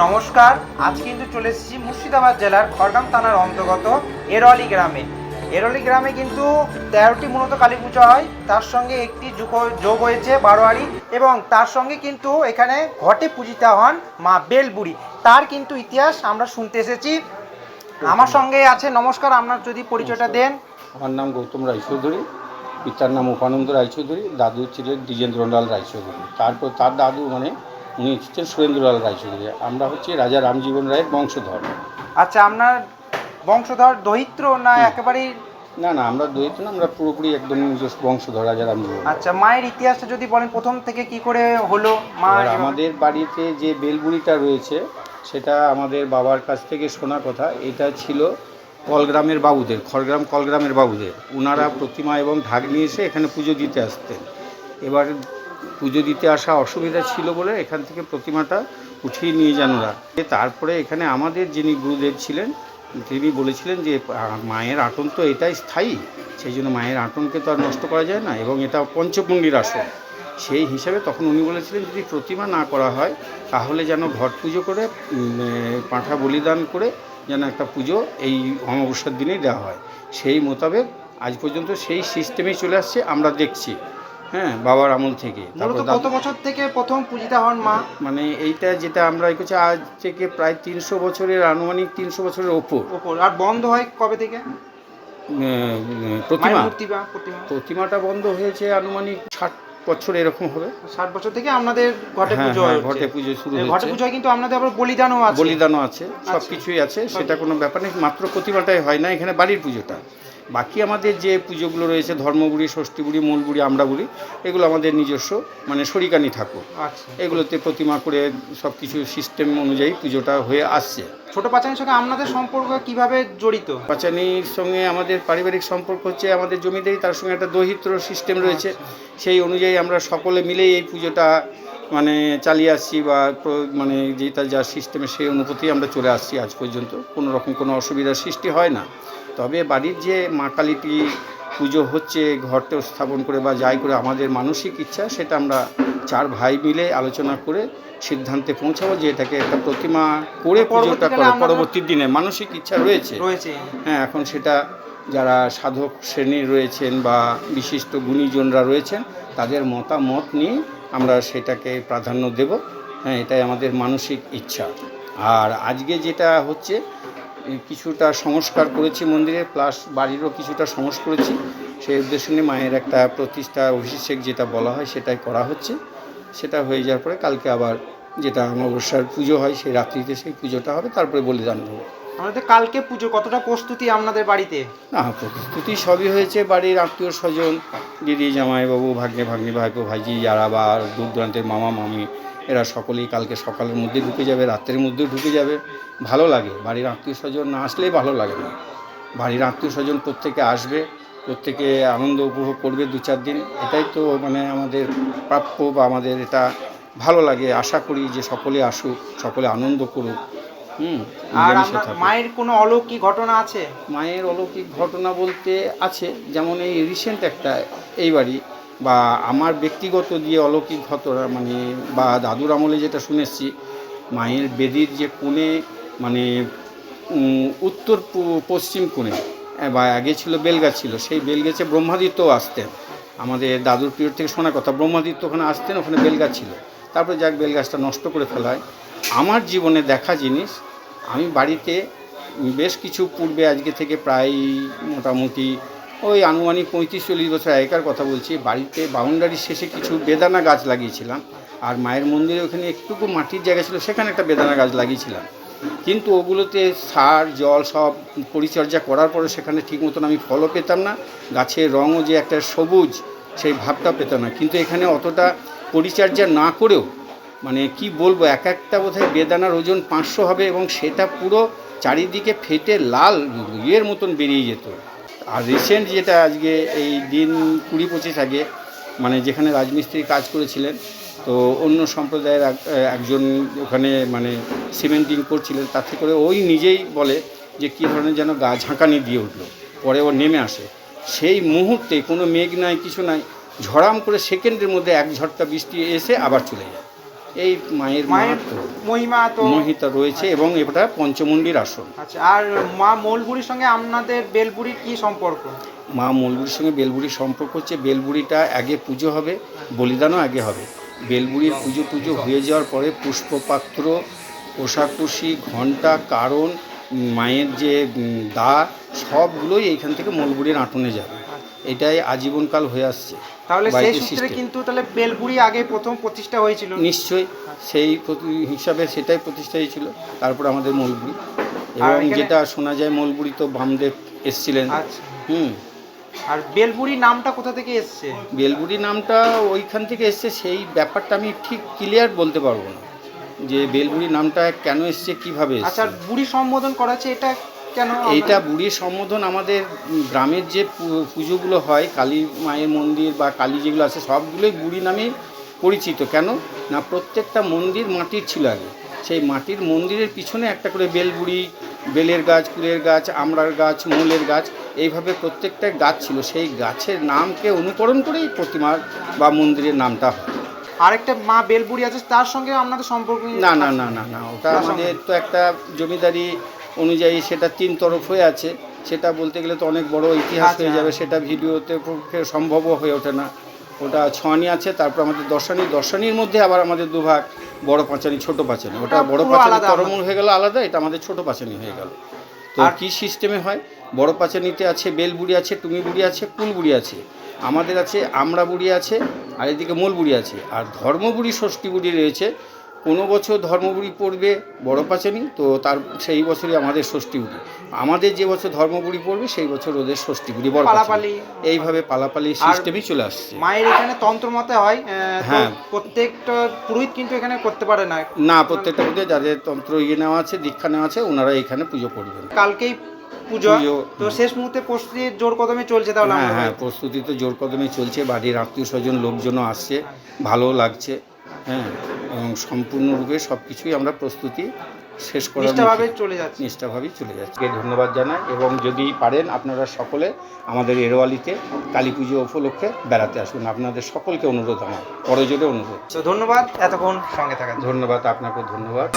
নমস্কার। আজ কিন্তু চলে এসেছি মুর্শিদাবাদ জেলার খড়গ্রাম থানার অন্তর্গত এরলি গ্রামে। এরলি গ্রামে কিন্তু তেরোটি মূলত কালী পুজো হয়। তার সঙ্গে একটি যুগ- যোগ হয়েছে বারোয়ারি এবং তার সঙ্গে কিন্তু এখানে ঘটে পূজিতা হন মা বেলবুড়ি। তার কিন্তু ইতিহাস আমরা শুনতে এসেছি। আমার সঙ্গে আছে নমস্কার আপনার যদি পরিচয়টা দেন। আমার নাম গৌতম রায়চৌধুরী। পিতার নাম উপানন্দ রায়চৌধুরী দাদু ছিলেন দ্বিজেন্দ্রলাল রায়চৌধুরী। তারপর তার দাদু মানে উনি হচ্ছেন সুরেন্দ্রলাল রায়চৌধুরী। আমরা হচ্ছে রাজা রামজীবন রায়ের বংশধর। আচ্ছা আপনার বংশধর দহিত্র না একেবারেই না না আমরা দ্বৈত না আমরা পুরোপুরি একদম নিজস্ব বংশধর রাজা রামজীবন আচ্ছা মায়ের ইতিহাসটা যদি বলেন প্রথম থেকে কি করে হলো মা এবার আমাদের বাড়িতে যে বেলবুড়িটা রয়েছে সেটা আমাদের বাবার কাছ থেকে শোনা কথা। এটা ছিল কলগ্রামের বাবুদের খড়গ্রাম কলগ্রামের বাবুদের। ওনারা প্রতিমা এবং ঢাক নিয়ে এসে এখানে পুজো দিতে আসতেন। এবার পুজো দিতে আসা অসুবিধা ছিল বলে এখান থেকে প্রতিমাটা উঠিয়ে নিয়ে যান ওরা। তারপরে এখানে আমাদের যিনি গুরুদেব ছিলেন, তিনি বলেছিলেন যে মায়ের আটন তো এটাই স্থায়ী, সেই জন্য মায়ের আটনকে তো আর নষ্ট করা যায় না এবং এটা পঞ্চপুণ্ডির আসন। সেই হিসাবে তখন উনি বলেছিলেন, যদি প্রতিমা না করা হয়, তাহলে যেন ঘট পুজো করে পাঁঠা বলিদান করে যেন একটা পুজো এই অমাবস্যার দিনেই দেওয়া হয়। সেই মোতাবেক আজ পর্যন্ত সেই সিস্টেমেই চলে আসছে, আমরা দেখছি। হ্যাঁ বাবার আমল থেকে। তারপর কত বছর থেকে প্রথম পূজিতা হন মা? মানে এইটা যেটা আমরা করছি আজ থেকে প্রায় তিনশো বছরের আনুমানিক তিনশো বছরের ওপর। ওপর। আর বন্ধ হয় কবে থেকে? প্রতিমা। প্রতিমা? প্রতিমাটা বন্ধ হয়েছে আনুমানিক ষাট বছর এরকম হবে। ষাট বছর থেকে আপনাদের ঘটে হ্যাঁ, পুজো হ্যাঁ। ঘটে পুজো শুরু এই ঘটে হয়েছে। পুজোয় কিন্তু আপনাদের আবার বলিদানও আছে। বলিদানও আছে সব আচ্ছা। কিছুই আছে সেটা কোনো ব্যাপার নেই মাত্র প্রতিমাটাই হয় না এখানে বাড়ির পুজোটা। বাকি আমাদের যে পুজোগুলো রয়েছে ধর্মবুড়ি ষষ্ঠীবুড়ি মূলবুড়ি আমরাবুড়ি এগুলো আমাদের নিজস্ব মানে শরিকানি ঠাকুর। আচ্ছা। এগুলোতে প্রতিমা করে সব কিছু সিস্টেম অনুযায়ী পুজোটা হয়ে আসছে। ছোট পাচানির সঙ্গে আপনাদের সম্পর্ক কীভাবে জড়িত? পাচানির সঙ্গে আমাদের পারিবারিক সম্পর্ক হচ্ছে আমাদের জমিদারি তার সঙ্গে একটা দহিত্র সিস্টেম রয়েছে। সেই অনুযায়ী আমরা সকলে মিলেই এই পুজোটা মানে চালিয়ে আসছি বা মানে যেটা যা সিস্টেমে সেই অনুভূতি আমরা চলে আসছি আজ পর্যন্ত। কোনো রকম কোনো অসুবিধার সৃষ্টি হয় না। তবে বাড়ির যে মা কালীটি পুজো হচ্ছে ঘরটা স্থাপন করে বা যাই করে আমাদের মানসিক ইচ্ছা সেটা আমরা চার ভাই মিলে আলোচনা করে সিদ্ধান্তে পৌঁছাবো যে এটাকে একটা প্রতিমা করে পুজোটা করো। পরবর্তী দিনে মানসিক ইচ্ছা রয়েছে। রয়েছে। হ্যাঁ এখন সেটা যারা সাধক শ্রেণির রয়েছেন বা বিশিষ্ট গুণীজনরা রয়েছেন তাদের মতামত নিয়ে আমরা সেটাকে প্রাধান্য দেব। হ্যাঁ এটাই আমাদের মানসিক ইচ্ছা। আর আজকে যেটা হচ্ছে কিছুটা সংস্কার করেছি মন্দিরে, প্লাস বাড়িরও কিছুটা সংস্কার করেছি। সেই উদ্দেশ্য নিয়ে মায়ের একটা প্রতিষ্ঠা অভিষেক যেটা বলা হয়, সেটাই করা হচ্ছে। সেটা হয়ে যাওয়ার পরে কালকে আবার যেটা অমাবস্যার পুজো হয়, সেই রাত্রিতে সেই পুজোটা হবে, তারপরে বলিদান দেবো। আমাদের কালকে পুজো, কতটা প্রস্তুতি আপনাদের বাড়িতে? না, প্রস্তুতি সবই হয়েছে বাড়ির আত্মীয় স্বজন, দিদি জামাইবাবু ভাগ্নে, ভাগ্নি, ভাইপো, ভাইজি, যারা বা দূর দূরান্তের মামা, মামি, এরা সকলেই কালকে সকালের মধ্যে ঢুকে যাবে, রাত্রের মধ্যে ঢুকে যাবে। ভালো লাগে, বাড়ির আত্মীয় স্বজন না আসলেই ভালো লাগে না। বাড়ির আত্মীয় স্বজন প্রত্যেকে আসবে, প্রত্যেকে আনন্দ উপভোগ করবে দু চার দিন। এটাই তো মানে আমাদের প্রাপ্য বা আমাদের এটা ভালো লাগে। আশা করি যে সকলে আসুক, সকলে আনন্দ করুক। আর। মায়ের কোনো অলৌকিক ঘটনা আছে? মায়ের অলৌকিক ঘটনা বলতে আছে যেমন এই রিসেন্ট একটা এই বাড়ি বা আমার ব্যক্তিগত দিয়ে অলৌকিক ঘটনা মানে বা দাদুর আমলে যেটা শুনেছি মায়ের বেদির যে কোণে মানে উত্তর পশ্চিম কোণে বা আগে ছিল বেলগাছ ছিল সেই বেলগাছে ব্রহ্মাদিত্যও আসতেন। আমাদের দাদুর পিরিয়ড থেকে শোনা কথা ব্রহ্মাদিত্য ওখানে আসতেন ওখানে বেলগাছ ছিল। তারপরে যাক বেলগাছটা নষ্ট করে ফেলায়। আমার জীবনে দেখা জিনিস আমি বাড়িতে বেশ কিছু পূর্বে আজকে থেকে প্রায় মোটামুটি ওই আনুমানিক পঁয়ত্রিশ চল্লিশ বছর আগেকার কথা বলছি, বাড়িতে বাউন্ডারির শেষে কিছু বেদানা গাছ লাগিয়েছিলাম আর মায়ের মন্দিরে ওখানে একটুকু মাটির জায়গা ছিল, সেখানে একটা বেদানা গাছ লাগিয়েছিলাম। কিন্তু ওগুলোতে সার, জল সব পরিচর্যা করার পরে সেখানে ঠিক মতন আমি ফলও পেতাম না, গাছের রঙও যে একটা সবুজ সেই ভাবটা পেতাম না। কিন্তু এখানে অতটা পরিচর্যা না করেও মানে কি বলব, এক একটা বোধহয় বেদানার ওজন পাঁচশো হবে এবং সেটা পুরো চারিদিকে ফেটে লাল ইয়ের মতন বেরিয়ে যেত। আর রিসেন্ট যেটা আজকে এই দিন কুড়ি পঁচিশ আগে মানে যেখানে রাজমিস্ত্রি কাজ করেছিলেন, তো অন্য সম্প্রদায়ের এক- একজন ওখানে মানে সিমেন্টিং করছিলেন, তাতে করে ওই নিজেই বলে যে কী ধরনের যেন গা ঝাঁকানি দিয়ে উঠল। পরে ও নেমে আসে। সেই মুহূর্তে কোনো মেঘ নাই, কিছু নাই, ঝড়াম করে সেকেন্ডের মধ্যে এক ঝটকা বৃষ্টি এসে আবার চলে যায়। এই মায়ের মায়ের মহিমা তো মহিতা রয়েছে এবং এটা পঞ্চমন্ডির আসন। আচ্ছা আর মা মৌলপুরীর সঙ্গে আপনাদের বেলপুরির কি সম্পর্ক? মা মলবুরির সঙ্গে বেলবুড়ির সম্পর্ক হচ্ছে বেলবুড়িটা আগে পুজো হবে বলিদানও আগে হবে। বেলবুড়ির পুজো টুজো হয়ে যাওয়ার পরে পুষ্পপাত্র কোষাকুষি ঘণ্টা কারণ মায়ের যে দা সবগুলোই এইখান থেকে মলবুড়ির আটনে যাবে। এটাই আজীবনকাল হয়ে আসছে। তাহলে সেই সূত্রে কিন্তু তাহলে বেলপুরি আগে প্রথম প্রতিষ্ঠা হয়েছিল। নিশ্চয়ই সেই প্রতি- হিসাবে সেটাই প্রতিষ্ঠা হয়েছিল। তারপর আমাদের মলবুড়ি এবং যেটা শোনা যায় মলবুড়ি তো বামদেব এসছিলেন। আচ্ছা। হুম। আর বেলপুরি নামটা কোথা থেকে এসছে? বেলগুড়ি নামটা ওইখান থেকে এসছে সেই ব্যাপারটা আমি ঠিক ক্লিয়ার বলতে পারব না। যে বেলগুড়ি নামটা কেন এসছে কীভাবে আচ্ছা বুড়ি সম্বোধন করা হচ্ছে এটা কেন এইটা বুড়ির সম্বোধন আমাদের গ্রামের যে পুজোগুলো হয় কালী মায়ের মন্দির বা কালী যেগুলো আছে সবগুলোই বুড়ি নামেই পরিচিত। কেন? না প্রত্যেকটা মন্দির মাটির ছিল আগে। সেই মাটির মন্দিরের পিছনে একটা করে বেলবুড়ি বেলের গাছ কুলের গাছ আমড়ার গাছ মূলের গাছ এইভাবে প্রত্যেকটা গাছ ছিল। সেই গাছের নামকে অনুকরণ করেই প্রতিমার বা মন্দিরের নামটা হয়। আরেকটা মা বেলবুড়ি আছে তার সঙ্গে আপনাদের সম্পর্ক না না না না না ওটা আমাদের তো একটা জমিদারি অনুযায়ী সেটা তিন তরফ হয়ে আছে। সেটা বলতে গেলে তো অনেক বড় ইতিহাস হয়ে আচ্ছা। যাবে সেটা ভিডিওতে পক্ষে সম্ভবও হয়ে ওঠে না। ওটা ছনি আছে তারপর আমাদের দর্শনী দর্শনীর মধ্যে আবার আমাদের দুভাগ বড় পাঁচানি ছোট পাঁচানি। ওটা ওটা বড় পাঁচানি তরমূল হয়ে গেল আলাদা এটা আমাদের ছোট পাঁচানি হয়ে গেল। তো আর- কি সিস্টেমে হয়? বড় পাঁচানিতে আছে বেলবুড়ি আছে টুমি বুড়ি আছে কুলবুড়ি আছে। আমাদের আছে আমড়া বুড়ি আছে আর এদিকে মূল বুড়ি আছে। আর ধর্মবুড়ি ষষ্ঠী বুড়ি রয়েছে। কোনো বছর ধর্মবুড়ি পড়বে বড় পাচানি তো তার সেই বছরই আমাদের ষষ্ঠী বুড়ি আমাদের যে বছর ধর্মবুড়ি পড়বে সেই বছর ওদের ষষ্ঠী বুড়ি। পালাপালি। এইভাবে পালাপালি সিস্টেমই চলে আসছে। মায়ের এখানে তন্ত্র মতে হয় হ্যাঁ। প্রত্যেকটা পুরোহিত কিন্তু এখানে করতে পারে না। না প্রত্যেকটা বুধে যাদের তন্ত্র ইয়ে নেওয়া আছে দীক্ষা নেওয়া আছে ওনারা এখানে পুজো করবেন। কালকেই পুজো। পুজো, তো শেষ মুহূর্তে প্রস্তুতি জোর কদমে চলছে তাহলে হ্যাঁ হ্যাঁ প্রস্তুতি তো জোর কদমে চলছে বাড়ির আত্মীয় স্বজন লোকজনও আসছে ভালো লাগছে। হ্যাঁ এবং সম্পূর্ণরূপে সব কিছুই আমরা প্রস্তুতি শেষ করার নিষ্ঠাভাবে চলে যাচ্ছে। নিষ্ঠাভাবেই চলে যাচ্ছে। ধন্যবাদ জানাই এবং যদি পারেন আপনারা সকলে আমাদের এরোয়ালিতে কালী পুজো উপলক্ষে বেড়াতে আসুন। আপনাদের সকলকে অনুরোধ আমার পরে করজোরে অনুরোধ। তো ধন্যবাদ এতক্ষণ সঙ্গে থাকার জন্য। ধন্যবাদ আপনাকে ধন্যবাদ।